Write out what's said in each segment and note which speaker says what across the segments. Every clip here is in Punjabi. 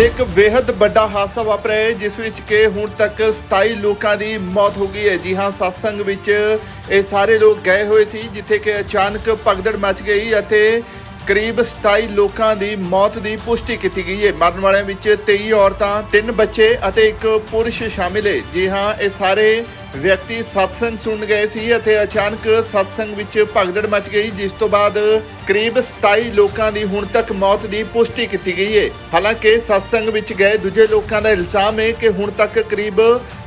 Speaker 1: ਇੱਕ ਬੇहद ਵੱਡਾ ਹਾਦਸਾ ਵਾਪਰਿਆ ਹੈ, ਜਿਸ ਵਿੱਚ ਕਿ ਹੁਣ ਤੱਕ 27 ਲੋਕਾਂ ਦੀ ਮੌਤ ਹੋ ਗਈ ਹੈ। ਜੀ ਹਾਂ satsang ਵਿੱਚ ਇਹ ਸਾਰੇ ਲੋਕ ਗਏ ਹੋਏ ਸੀ, ਜਿੱਥੇ ਕਿ ਅਚਾਨਕ ਭਗਦੜ ਮਚ ਗਈ ਅਤੇ ਕਰੀਬ 27 ਲੋਕਾਂ ਦੀ ਮੌਤ ਦੀ ਪੁਸ਼ਟੀ ਕੀਤੀ ਗਈ ਹੈ। ਮਰਨ ਵਾਲਿਆਂ ਵਿੱਚ 23 ਔਰਤਾਂ, ਤਿੰਨ ਬੱਚੇ ਅਤੇ ਇੱਕ ਪੁਰਸ਼ ਸ਼ਾਮਿਲ ਹੈ। ਜੀ ਹਾਂ, ਇਹ ਸਾਰੇ ਵਿਅਕਤੀ ਸਤਸੰਗ ਸੁਣ ਗਏ ਸੀ ਅਤੇ ਅਚਾਨਕ ਸਤਸੰਗ ਵਿੱਚ ਭਗਦੜ ਮਚ ਗਈ, ਜਿਸ ਤੋਂ ਬਾਅਦ ਕਰੀਬ 27 ਲੋਕਾਂ ਦੀ ਹੁਣ ਤੱਕ ਮੌਤ ਦੀ ਪੁਸ਼ਟੀ ਕੀਤੀ ਗਈ ਹੈ ਹਾਲਾਂਕਿ ਸਤਸੰਗ ਵਿੱਚ ਗਏ ਦੂਜੇ ਲੋਕਾਂ ਦਾ ਇਲਜ਼ਾਮ ਹੈ ਕਿ ਹੁਣ ਤੱਕ ਕਰੀਬ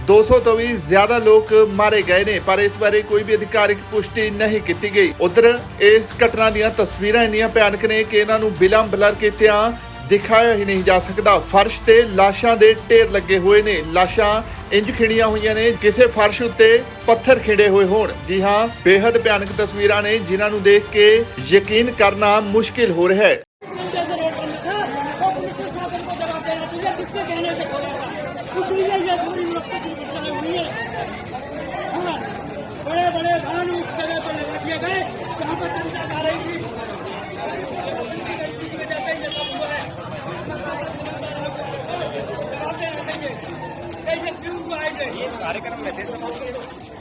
Speaker 1: 200 ਤੋਂ ਵੀ ਜ਼ਿਆਦਾ ਲੋਕ ਮਾਰੇ ਗਏ ਨੇ, ਪਰ ਇਸ ਬਾਰੇ ਕੋਈ ਵੀ ਅਧਿਕਾਰਿਕ ਪੁਸ਼ਟੀ ਨਹੀਂ ਕੀਤੀ ਗਈ। ਉਧਰ ਇਸ ਘਟਨਾ ਦੀਆਂ ਤਸਵੀਰਾਂ ਇੰਨੀਆਂ ਭਿਆਨਕ ਨੇ ਕਿ ਇਹਨਾਂ ਨੂੰ ਬਿਲਾਂ ਬਲਰ ਕੀਤਿਆਂ ਦਿਖਾਇਆ ਹੀ ਨਹੀਂ ਜਾ ਸਕਦਾ। ਫਰਸ਼ ਤੇ ਲਾਸ਼ਾਂ ਦੇ ਢੇਰ ਲੱਗੇ ਹੋਏ ਨੇ। ਲਾਸ਼ਾਂ ਇੰਜ ਖਿੜੀਆਂ ਹੋਈਆਂ ਨੇ, ਕਿਸੇ ਫਰਸ਼ ਉੱਤੇ ਪੱਥਰ ਖਿੜੇ ਹੋਏ ਹੋਣ। ਜੀ ਹਾਂ ਬੇहद ਭਿਆਨਕ ਤਸਵੀਰਾਂ ਨੇ, ਜਿਨ੍ਹਾਂ ਨੂੰ ਦੇਖ ਕੇ ਯਕੀਨ ਕਰਨਾ ਮੁਸ਼ਕਿਲ ਹੋ ਰਿਹਾ ਹੈ।
Speaker 2: ये कार्यक्रम में थे सब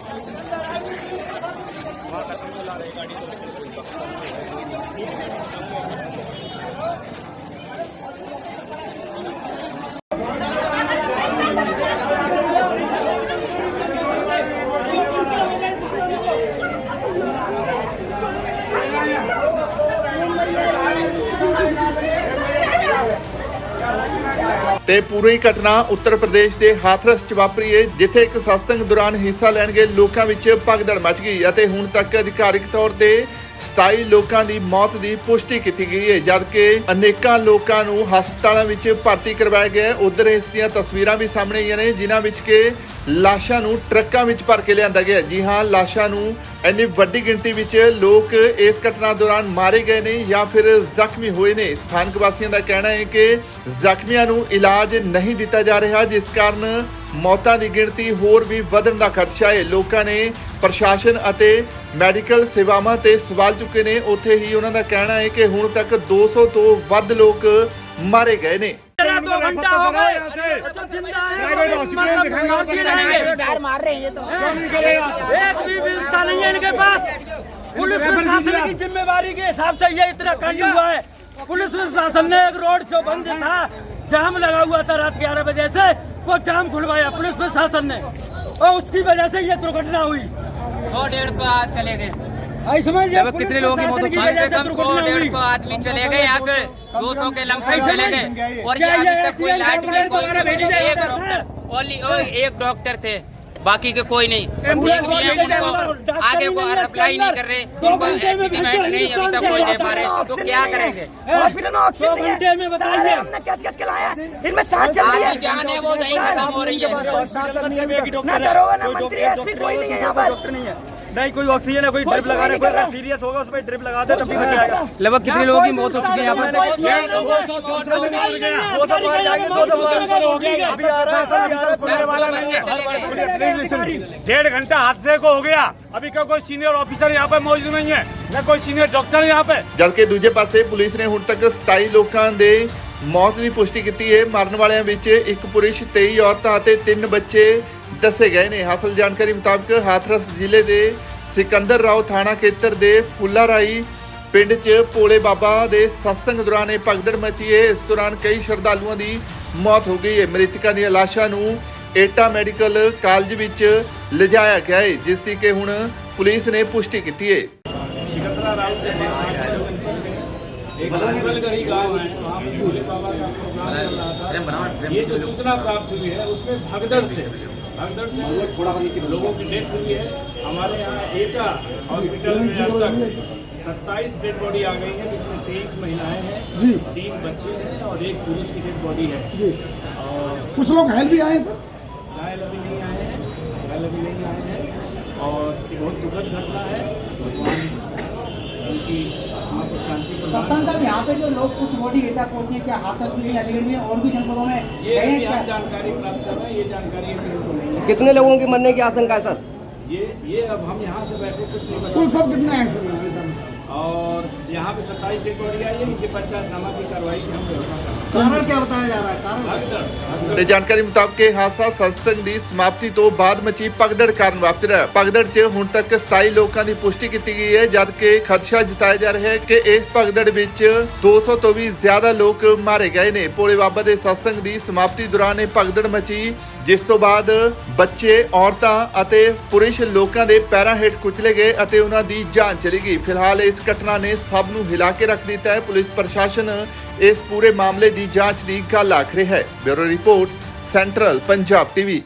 Speaker 1: ਤੇ ਪੂਰੀ ਘਟਨਾ ਉੱਤਰ ਪ੍ਰਦੇਸ਼ ਦੇ ਹਾਥਰਸ ਚ ਵਾਪਰੀ ਹੈ ਜਿੱਥੇ ਇੱਕ ਸਤਸੰਗ ਦੌਰਾਨ ਹਿੱਸਾ ਲੈਣ ਗਏ ਲੋਕਾਂ ਵਿੱਚ ਭਗਦੜ ਮਚ ਗਈ ਅਤੇ ਹੁਣ ਤੱਕ ਅਧਿਕਾਰਿਕ ਤੌਰ ਤੇ 27 ਲੋਕਾਂ ਦੀ ਮੌਤ ਦੀ ਪੁਸ਼ਟੀ ਕੀਤੀ ਗਈ ਹੈ, ਜਦਕਿ ਅਨੇਕਾਂ ਲੋਕਾਂ ਨੂੰ ਹਸਪਤਾਲਾਂ ਵਿੱਚ ਭਰਤੀ ਕਰਵਾਇਆ ਗਿਆ ਉਧਰ ਇਸ ਦੀਆਂ ਤਸਵੀਰਾਂ ਵੀ ਸਾਹਮਣੇ ਆਈਆਂ ਨੇ, ਜਿਨ੍ਹਾਂ ਵਿੱਚ ਕਿ ਲਾਸ਼ਾਂ ਨੂੰ ਟਰੱਕਾਂ ਵਿੱਚ ਭਰ ਕੇ ਲਿਆਂਦਾ ਗਿਆ ਜੀ ਹਾਂ, ਲਾਸ਼ਾਂ ਨੂੰ ਇੰਨੀ ਵੱਡੀ ਗਿਣਤੀ ਵਿੱਚ ਲੋਕ ਇਸ ਘਟਨਾ ਦੌਰਾਨ ਮਾਰੇ ਗਏ ਨੇ ਜਾਂ ਫਿਰ ਜ਼ਖਮੀ ਹੋਏ ਨੇ। ਸਥਾਨਕ ਵਾਸੀਆਂ ਦਾ ਕਹਿਣਾ ਹੈ ਕਿ ਜ਼ਖਮੀਆਂ ਨੂੰ ਇਲਾਜ ਨਹੀਂ ਦਿੱਤਾ ਜਾ ਰਿਹਾ, ਜਿਸ ਕਾਰਨ ਮੌਤਾਂ ਦੀ ਗਿਣਤੀ ਹੋਰ ਵੀ ਵਧਣ ਦਾ ਖਦਸ਼ਾ ਹੈ ਲੋਕਾਂ ਨੇ ਪ੍ਰਸ਼ਾਸਨ ਅਤੇ ਮੈਡੀਕਲ ਸੇਵਾਵਾਂ ਤੇ ਸਵਾਲ ਚੁੱਕੇ ਨੇ ਉੱਥੇ ਹੀ ਉਹਨਾਂ ਦਾ ਕਹਿਣਾ ਹੈ ਕਿ ਹੁਣ ਤੱਕ 200 ਤੋਂ ਵੱਧ ਲੋਕ ਮਾਰੇ ਗਏ ਨੇ
Speaker 2: तेरह दो घंटा हो गए जो जिंदा है वो मतलब मारती रहेंगे
Speaker 3: यार मार रहे हैं ये तो
Speaker 2: एक भी व्यवस्था नहीं है इनके पास पुलिस प्रशासन की जिम्मेवारी के हिसाब से ये इतना कांड हुआ है पुलिस प्रशासन ने एक रोड जो बंद था जाम लगा हुआ था रात ग्यारह बजे से। वो जाम खुलवाया पुलिस प्रशासन ने। और उसकी वजह से ये दुर्घटना हुई।
Speaker 4: सौ डेढ़ सौ चले गए।
Speaker 2: इसमें पुलिस
Speaker 4: कितने लोग की मौत हो
Speaker 2: प्रशासन
Speaker 4: कम कम सौ डेढ़ सौ आदमी चले गए यहाँ से दो सौ के लमसम चले गए। और
Speaker 2: यहाँ
Speaker 4: ये अभी तक कोई लाइट नहीं कोई
Speaker 2: भेजी जाए
Speaker 4: एक डॉक्टर ओनली एक डॉक्टर थे। बाकी के कोई नहीं। उनको आगे को अप्लाई नहीं कर रहे उनको नहीं अभी तक कोई दे पा रहे तो क्या करेंगे?
Speaker 3: हॉस्पिटल में ऑक्सीजन
Speaker 2: घंटे में बताइए।
Speaker 3: हमने कैच कैच इनमें सांस चल रही
Speaker 4: है। जान है। वो नहीं खत्म हो रही है
Speaker 3: ना डरो ना मंत्री कोई नहीं है पर।
Speaker 2: नहीं है नहीं कोई ऑक्सीजन है कोई
Speaker 3: कोई
Speaker 2: ड्रिप लगा
Speaker 3: सुनाई
Speaker 2: रहा है
Speaker 3: नहीं कर
Speaker 2: कोई
Speaker 3: रहा।
Speaker 2: सीरियस होगा उस पर ड्रिप लगा दे तब भी बच जाएगा
Speaker 4: लगभग कितने लोगों की मौत हो चुकी है यहाँ पर
Speaker 2: दो सौ बार जाएंगे दो सौ बार हो गया अभी आ रहा है सब आ रहा है सुनने वाला नहीं है Please listen.
Speaker 5: डेढ़ घंटा हादसे को हो गया अभी का कोई सीनियर ऑफिसर यहाँ पे मौजूद नहीं है न कोई सीनियर डॉक्टर यहाँ पे
Speaker 1: ਜਦਕਿ ਦੂਜੇ ਪਾਸੇ ਪੁਲਿਸ ਨੇ ਹੁਣ ਤੱਕ 27 ਲੋਕਾਂ ਦੇ ਮੌਤ ਦੀ ਪੁਸ਼ਟੀ ਕੀਤੀ ਹੈ ਮਰਨ ਵਾਲਿਆਂ ਵਿੱਚ ਇੱਕ ਪੁਰਸ਼ 23 ਔਰਤਾਂ ਅਤੇ 3 ਬੱਚੇ ਦੱਸੇ ਗਏ ਨੇ ਹਾਸਲ ਜਾਣਕਾਰੀ ਮੁਤਾਬਕ ਹਾਥਰਸ ਜ਼ਿਲ੍ਹੇ ਦੇ ਸਿਕੰਦਰ ਰਾਓ ਥਾਣਾ ਖੇਤਰ ਦੇ ਫੁੱਲਾਰਾਈ ਪਿੰਡ 'ਚ ਭੋਲੇ ਬਾਬਾ ਦੇ ਸਤਸੰਗ ਦੌਰਾਨ ਇਹ ਭਗਦੜ ਮਚੀ ਹੈ ਇਸ ਦੌਰਾਨ ਕਈ ਸ਼ਰਧਾਲੂਆਂ ਦੀ ਮੌਤ ਹੋ ਗਈ ਹੈ ਮ੍ਰਿਤਕਾਂ ਦੀਆਂ ਲਾਸ਼ਾਂ ਨੂੰ ਏਟਾ ਮੈਡੀਕਲ ਕਾਲਜ ਵਿੱਚ ਲਿਜਾਇਆ ਗਿਆ ਹੈ ਜਿਸ ਦੀ ਕਿ ਹੁਣ ਪੁਲਿਸ ਨੇ ਪੁਸ਼ਟੀ ਕੀਤੀ ਹੈ
Speaker 5: एक मंगलगढ़ी गांव है वहाँ पे भोले बाबा का प्रोग्राम चल रहा था ये जो सूचना प्राप्त हुई है उसमें भगदड़ से भगदड़ से लोगों की डेथ हुई है हमारे यहाँ एका हॉस्पिटल में अब तक सत्ताईस डेड बॉडी आ गई है जिसमें तेईस महिलाएँ हैं जी। तीन बच्चे हैं और एक पुरुष की डेड बॉडी है।
Speaker 6: जी।
Speaker 5: और
Speaker 6: कुछ लोग घायल भी आए हैं सर?
Speaker 5: घायल अभी नहीं आए हैं घायल अभी नहीं आए हैं। और ये बहुत दुखद घटना है भगवान उनकी शांति
Speaker 6: कप्तान साहब यहाँ पे जो लोग कुछ बॉडी एटा पहुँची है क्या हाथरस में अलीगढ़ में और भी जनपदों में
Speaker 5: ये जानकारी प्राप्त कर रहे हैं ये जानकारी है।
Speaker 4: कितने लोगों की मरने की आशंका है सर?
Speaker 5: ये ये अब हम यहाँ से बैठे कुछ नहीं बता
Speaker 6: कुल सब कितने आए सर यहाँ पे?
Speaker 5: और यहाँ पे सत्ताईस जनवरी आई है इनके पंचायतनामा की कार्रवाई की हम व्यवस्था कर रहे हैं
Speaker 6: कारण क्या बताया जा रहा है कारण
Speaker 5: भगदड़ भगदड़
Speaker 1: ਤੇ ਜਾਣਕਾਰੀ ਮੁਤਾਬਕ ਇਹ ਹਾਦਸਾ ਸਤਸੰਗ ਦੀ ਸਮਾਪਤੀ ਤੋਂ ਬਾਅਦ ਮਚੀ ਪਗਦੜ ਕਾਰਨ ਵਾਪਰਿਆ ਪਗਦੜ 'ਚ ਹੁਣ ਤੱਕ 27 ਲੋਕਾਂ ਦੀ ਪੁਸ਼ਟੀ ਕੀਤੀ ਗਈ ਹੈ ਜਦ ਕਿ ਖਦਸ਼ਾ ਜਤਾਇਆ ਜਾ ਰਿਹਾ ਹੈ ਕਿ ਇਸ ਪਗਦੜ ਵਿੱਚ 200 ਤੋਂ ਵੀ ਜ਼ਿਆਦਾ ਲੋਕ ਮਾਰੇ ਗਏ ਨੇ ਭੋਲੇ ਬਾਬਾ ਦੇ ਸਤਸੰਗ ਦੀ ਸਮਾਪਤੀ ਦੌਰਾਨ ਇਹ ਪਗਦੜ ਮਚੀ ਜਿਸ ਤੋਂ ਬਾਅਦ ਬੱਚੇ, ਔਰਤਾਂ ਅਤੇ ਪੁਰਸ਼ ਲੋਕਾਂ ਦੇ ਪੈਰਾਂ ਹੇਠ ਕੁਚਲੇ ਗਏ ਅਤੇ ਉਹਨਾਂ ਦੀ ਜਾਨ ਚਲੀ ਗਈ। ਫਿਲਹਾਲ ਇਸ ਘਟਨਾ ਨੇ ਸਭ ਨੂੰ ਹਿਲਾ ਕੇ ਰੱਖ ਦਿੱਤਾ ਹੈ। ਪੁਲਿਸ ਪ੍ਰਸ਼ਾਸਨ ਇਸ ਪੂਰੇ ਮਾਮਲੇ ਦੀ ਜਾਂਚ ਦੀ ਗੱਲ ਆਖ ਰਿਹਾ ਹੈ। Bureau report, central Punjab TV.